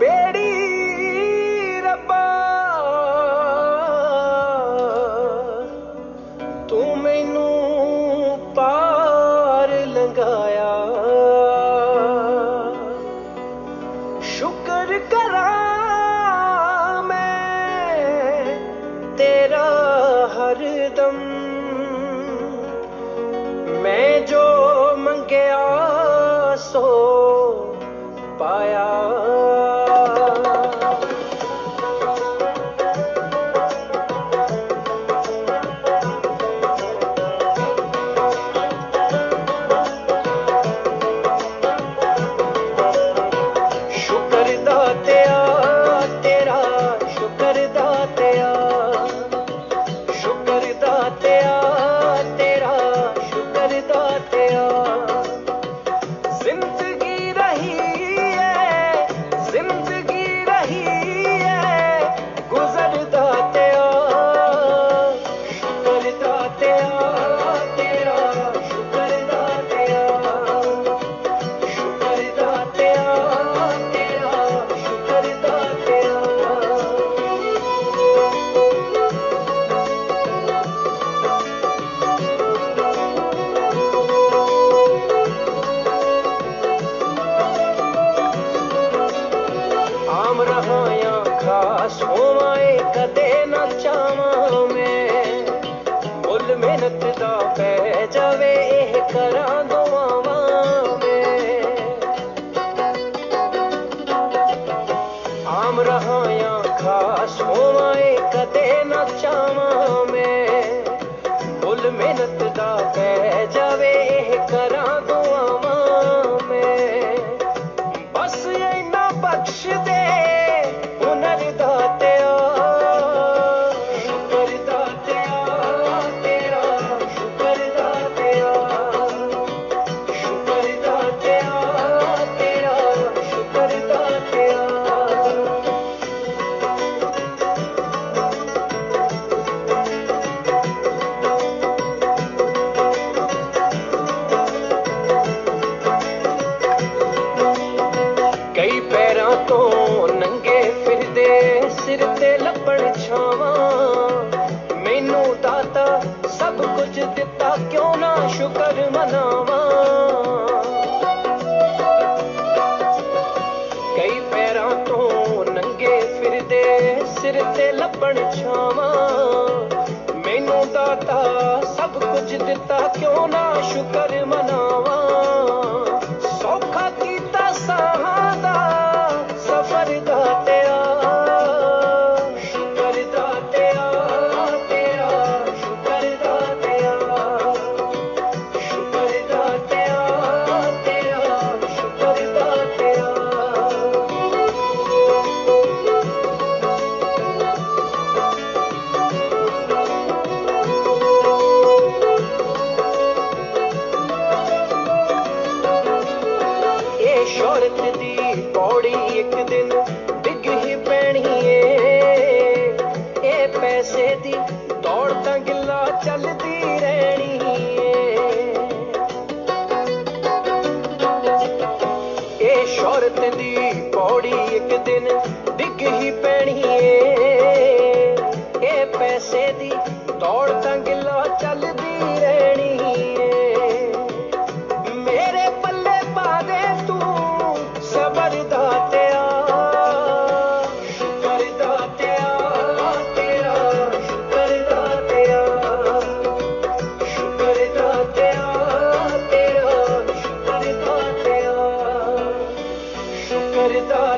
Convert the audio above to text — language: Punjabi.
ਬੇੜੀ ਰੱਬਾ ਤੂੰ ਮੈਨੂੰ ਪਾਰ ਲੰਘਾਇਆ। ਸ਼ੁਕਰ ਕਰਾਂ ਮੈਂ ਤੇਰਾ ਹਰ ਦਮ ਛਾਵਾਂ ਮੈਂ। ਫੁੱਲ ਮਿਹਨਤ ਸਿਰ ਤੇ ਲੱਪੜ ਛੋਵਾਂ ਸ਼ੌਹਰਤ ਦੀ ਪੌੜੀ ਇੱਕ ਦਿਨ ਡਿੱਗ ਹੀ ਪੈਣੀ ਏ। ਪੈਸੇ ਦੀ ਦੌੜ ਤਾਂ ਗਿੱਲਾ ਚੱਲਦੀ करता